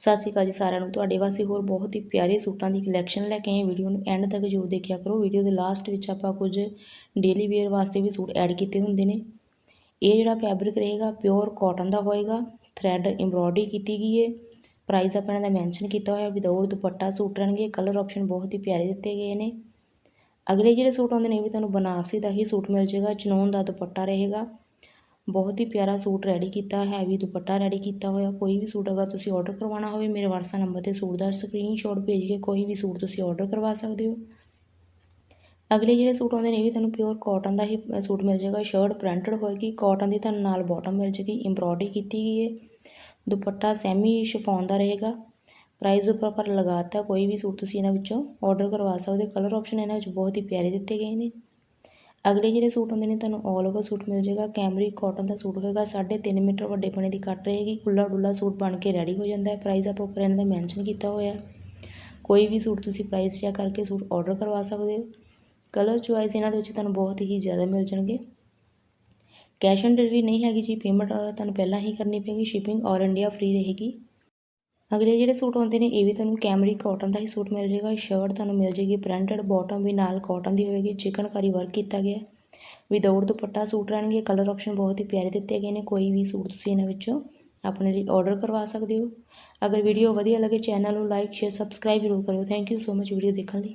ਸਤਿ ਸ਼੍ਰੀ ਅਕਾਲ ਜੀ ਸਾਰਿਆਂ ਨੂੰ। ਤੁਹਾਡੇ ਵਾਸਤੇ ਹੋਰ ਬਹੁਤ ਹੀ ਪਿਆਰੇ ਸੂਟਾਂ ਦੀ ਕਲੈਕਸ਼ਨ ਲੈ ਕੇ ਆਏ ਵੀਡੀਓ ਨੂੰ ਐਂਡ ਤੱਕ ਜ਼ਰੂਰ ਦੇਖਿਆ ਕਰੋ। ਵੀਡੀਓ ਦੇ ਲਾਸਟ ਵਿੱਚ ਆਪਾਂ ਕੁਝ ਡੇਲੀ ਵੇਅਰ ਵਾਸਤੇ ਵੀ ਸੂਟ ਐਡ ਕੀਤੇ ਹੁੰਦੇ ਨੇ। ਇਹ ਜਿਹੜਾ ਫੈਬਰਿਕ ਰਹੇਗਾ ਪਿਓਰ ਕਾਟਨ ਦਾ ਹੋਏਗਾ। ਥ੍ਰੈਡ ਐਮਬ੍ਰੋਇਡਰੀ ਕੀਤੀ ਗਈ ਹੈ। ਪ੍ਰਾਈਸ ਆਪਾਂ ਇਹਨਾਂ ਦਾ ਮੈਂਸ਼ਨ ਕੀਤਾ ਹੋਇਆ ਵਿਦਆਊਟ ਦੁਪੱਟਾ ਸੂਟ ਰਹਿਣਗੇ। ਕਲਰ ਆਪਸ਼ਨ ਬਹੁਤ ਹੀ ਪਿਆਰੇ ਦਿੱਤੇ ਗਏ ਨੇ। ਅਗਲੇ ਜਿਹੜੇ ਸੂਟ ਆਉਂਦੇ ਨੇ ਵੀ ਤੁਹਾਨੂੰ ਬਨਾਰਸੀ ਦਾ ਹੀ ਸੂਟ ਮਿਲ ਜਾਏਗਾ। ਚਨੋਨ ਦਾ ਦੁਪੱਟਾ ਰਹੇਗਾ। ਬਹੁਤ ਹੀ ਪਿਆਰਾ ਸੂਟ ਰੈਡੀ ਕੀਤਾ ਹੈਵੀ ਦੁਪੱਟਾ ਰੈਡੀ ਕੀਤਾ ਹੋਇਆ। ਕੋਈ ਵੀ ਸੂਟ ਅਗਰ ਤੁਸੀਂ ਆਰਡਰ ਕਰਵਾਉਣਾ ਹੋਵੇ, ਮੇਰੇ WhatsApp ਨੰਬਰ ਤੇ ਸੂਟ ਦਾ ਸਕਰੀਨਸ਼ਾਟ ਭੇਜ ਕੇ ਕੋਈ ਵੀ ਸੂਟ ਤੁਸੀਂ ਆਰਡਰ ਕਰਵਾ ਸਕਦੇ ਹੋ। ਅਗਲੇ ਜਿਹੜੇ ਸੂਟ ਆਉਂਦੇ ਨੇ, ਇਹ ਵੀ ਤੁਹਾਨੂੰ ਪਿਓਰ ਕਾਟਨ ਦਾ ਹੀ ਸੂਟ ਮਿਲ ਜਾਏਗਾ। ਸ਼ਰਟ ਪ੍ਰਿੰਟਡ ਹੋਏਗੀ ਕਾਟਨ ਦੀ ਤੁਹਾਨੂੰ ਨਾਲ ਬਾਟਮ ਮਿਲ ਜਾਏਗੀ ਐਮਬ੍ਰੋਇਡਰੀ ਕੀਤੀ ਗਈ ਹੈ। ਦੁਪੱਟਾ ਸੈਮੀ ਸ਼ਿਫੋਨ ਦਾ ਰਹੇਗਾ। ਪ੍ਰਾਈਸ ਦੇ ਉੱਪਰ ਪਰ ਲਗਾਤਾ, ਕੋਈ ਵੀ ਸੂਟ ਤੁਸੀਂ ਇਹਨਾਂ ਵਿੱਚੋਂ ਆਰਡਰ ਕਰਵਾ ਸਕਦੇ ਹੋ। ਕਲਰ ਆਪਸ਼ਨ ਇਹਨਾਂ ਵਿੱਚ ਬਹੁਤ ਹੀ ਪਿਆਰੇ ਦਿੱਤੇ ਗਏ ਨੇ। ਅਗਲੇ ਜਿਹੜੇ ਸੂਟ ਹੁੰਦੇ ਨੇ, ਤੁਹਾਨੂੰ ਆਲ ਓਵਰ ਸੂਟ ਮਿਲ ਜਾਏਗਾ। ਕੈਮਰੀ ਕਾਟਨ ਦਾ ਸੂਟ ਹੋਏਗਾ 3.5 ਮੀਟਰ ਵੱਡੇ ਪਣੇ ਦੀ ਕੱਟ ਰਹੇਗੀ। ਖੁੱਲਾ ਡੁੱਲਾ ਸੂਟ ਬਣ ਕੇ ਰੈਡੀ ਹੋ ਜਾਂਦਾ ਹੈ। ਪ੍ਰਾਈਸ ਆਪਾਂ ਉੱਪਰ ਇਹਨਾਂ ਦਾ ਮੈਂਸ਼ਨ ਕੀਤਾ ਹੋਇਆ ਕੋਈ ਵੀ ਸੂਟ ਤੁਸੀਂ ਪ੍ਰਾਈਸ ਚੈੱਕ ਕਰਕੇ ਸੂਟ ਆਰਡਰ ਕਰਵਾ ਸਕਦੇ ਹੋ। ਕਲਰ ਚੁਆਇਸ ਇਹਨਾਂ ਦੇ ਵਿੱਚ ਤੁਹਾਨੂੰ ਬਹੁਤ ਹੀ ਜ਼ਿਆਦਾ ਮਿਲ ਜਾਣਗੇ। ਕੈਸ਼ ਔਨ ਡਿਲੀਵਰੀ ਨਹੀਂ ਹੈਗੀ ਜੀ ਪੇਮੈਂਟ ਤੁਹਾਨੂੰ ਪਹਿਲਾਂ ਹੀ ਕਰਨੀ ਪਏਗੀ। ਸ਼ਿਪਿੰਗ ਆਲ ਇੰਡੀਆ ਫ੍ਰੀ ਰਹੇਗੀ। ਅਗਲੇ ਜਿਹੜੇ ਸੂਟ ਆਉਂਦੇ ਨੇ, ਇਹ ਵੀ ਤੁਹਾਨੂੰ ਕੈਮਰੀ ਕਾਟਨ ਦਾ ਹੀ ਸੂਟ ਮਿਲ ਜਾਏਗਾ ਸ਼ਰਟ ਤੁਹਾਨੂੰ ਮਿਲ ਜਾਏਗੀ ਪ੍ਰਿੰਟਡ ਬਾਟਮ ਵੀ ਨਾਲ ਕਾਟਨ ਦੀ ਹੋਏਗੀ, ਚਿਕਨਕਾਰੀ ਵਰਕ ਕੀਤਾ ਗਿਆ ਵਿਦਆਊਟ ਦੁਪੱਟਾ ਸੂਟ ਰਹਿਣਗੇ ਕਲਰ ਆਪਸ਼ਨ ਬਹੁਤ ਹੀ ਪਿਆਰੇ ਦਿੱਤੇ ਗਏ ਨੇ, ਕੋਈ ਵੀ ਸੂਟ ਤੁਸੀਂ ਇਹਨਾਂ ਵਿੱਚੋਂ ਆਪਣੇ ਲਈ ਆਰਡਰ ਕਰਵਾ ਸਕਦੇ ਹੋ। ਅਗਰ ਵੀਡੀਓ ਵਧੀਆ ਲੱਗੇ ਚੈਨਲ ਨੂੰ ਲਾਈਕ ਸ਼ੇਅਰ ਸਬਸਕ੍ਰਾਈਬ ਜ਼ਰੂਰ ਕਰਿਓ। Thank you so much video ਦੇਖਣ ਲਈ।